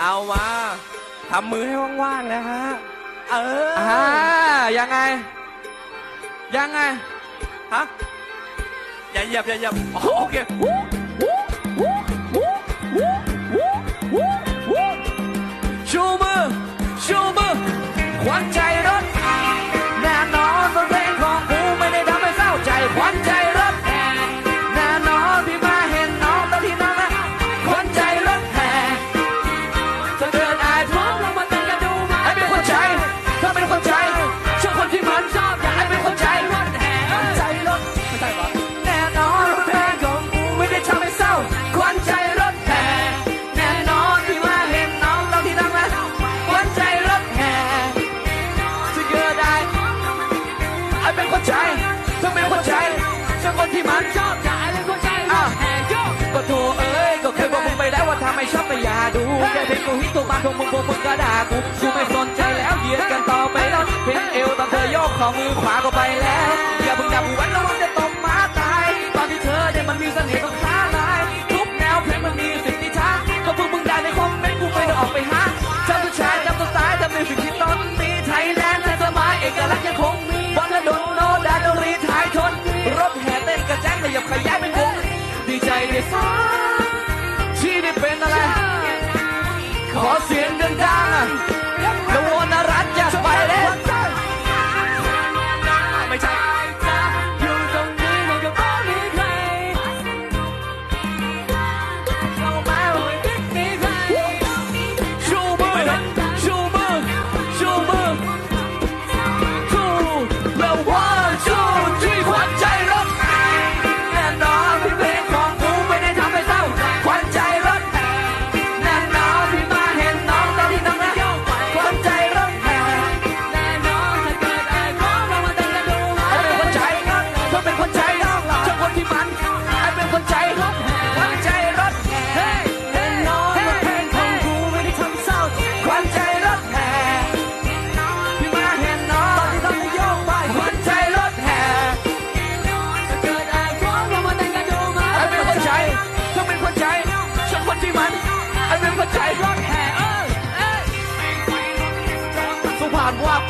เอามาทำมือให้ว่างๆนะฮะ เอออ่ายังไง ยังไง ฮะ อย่าหยับอย่าหยับโอเค ที่มันชอบอย่าเล่นหัวใจมันแหกยกก็โทรเอ้ยก็เคยบอกมึงไปแล้วว่าทำไมชอบไม่อยาดูแค่เพลงกูฮิตตัวมาของมึงพวกมึงก็ด่ากูกูไม่สนใจแล้วเหยียดกันต่อไปแล้วเพลงเอวตอนเธอโยกของมือขวาก็ไปแล้ว 好，谢谢。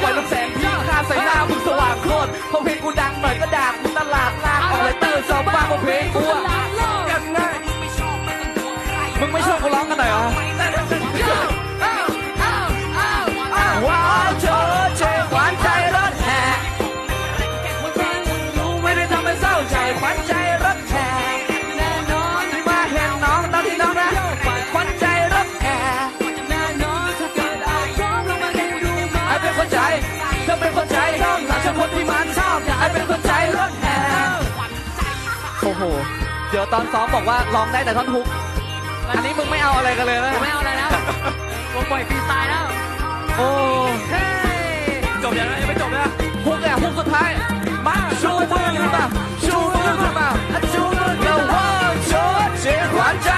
ปล่อลมแสงพี่ข้าใส่หน้ามึงสว่างโคตรพอเพลงกูดังหน่อยก็ด่า เดี๋ยวตอนซ้อมบอกว่าร้องได้แต่ท่อนฮุก อันนี้มึงไม่เอาอะไรกันเลยนะไม่เอาอะไรแล้วผมปล่อยฟรีสไตล์แล้ว โอ้เฮ้จบยังนะยังไม่จบเลยฮุกอะฮุกสุดท้าย มาชูมือขึ้นมาชูมือขึ้นมาชูมือเราว่าโชว์เสียงหวานใจ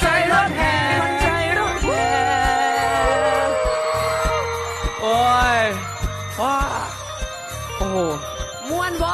ใจรถแห่ใจรถแห่โอ้ยว้าโอ้โหมวนบ่